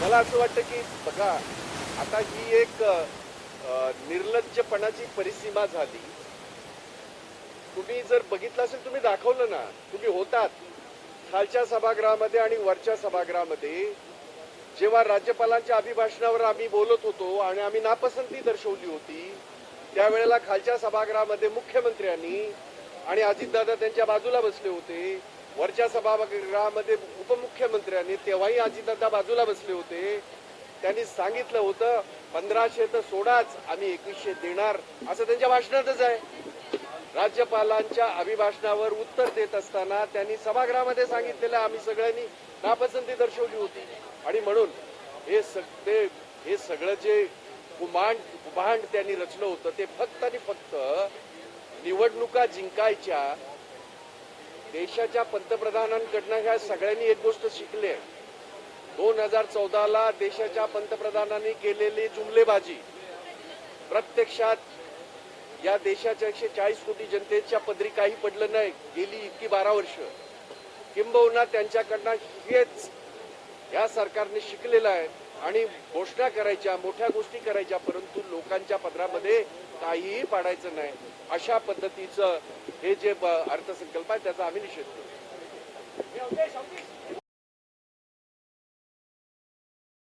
मला असं वाटतं की बघा आता ही एक निर्लज्जपणाची परिसीमा झाली. तुम्ही जर बघितलं असेल तुम्ही दाखवलं ना. तुम्ही होतात. खालच्या सभागृहामध्ये आणि वरच्या सभागृहामध्ये जेव्हा राज्यपालांच्या अभिभाषणावर आम्ही बोलत होतो आणि आम्ही नापसंती दर्शवली होती त्यावेळेला खालच्या सभागृहामध्ये मुख्यमंत्र्यांनी आणि अजितदादा त्यांच्या बाजूला बसले होते. वरच्या सभागृहामध्ये उपमुख्यमंत्र्यांनी तेव्हाही अजितदादा बाजूला बसले होते. त्यांनी सांगितलं होतं पंधराशे तर सोडाच आम्ही एकवीसशे देणार. असं त्यांच्या भाषणातच आहे. राज्यपालांच्या अभिभाषणावर उत्तर देत असताना त्यांनी सभागृहामध्ये सांगितलेलं आम्ही सगळ्यांनी नापसंती दर्शवली होती. आणि म्हणून हे सग ते हे सगळं जे कुमांड कुभांड त्यांनी रचलं होतं ते फक्त आणि फक्त निवडणुका जिंकायच्या देशाच्या पंतप्रधानांकडनं ह्या सगळ्यांनी एक गोष्ट शिकली. आहे दोन हजार चौदाला देशाच्या पंतप्रधानांनी केलेली जुमलेबाजी. प्रत्यक्षात या देशाच्या एकशे चाळीस कोटी जनतेच्या पदरी काही पडलं नाही. गेली इतकी बारा वर्ष. किंबहुना त्यांच्याकडनं हेच या सरकारने शिकलेलं आहे. आणि घोषणा करायच्या मोठ्या गोष्टी करायच्या परंतु लोकांच्या पदरामध्ये काहीही पाडायचं नाही. अशा पद्धतीचं हे जे अर्थसंकल्प आहे त्याचा आम्ही निषेध करतो.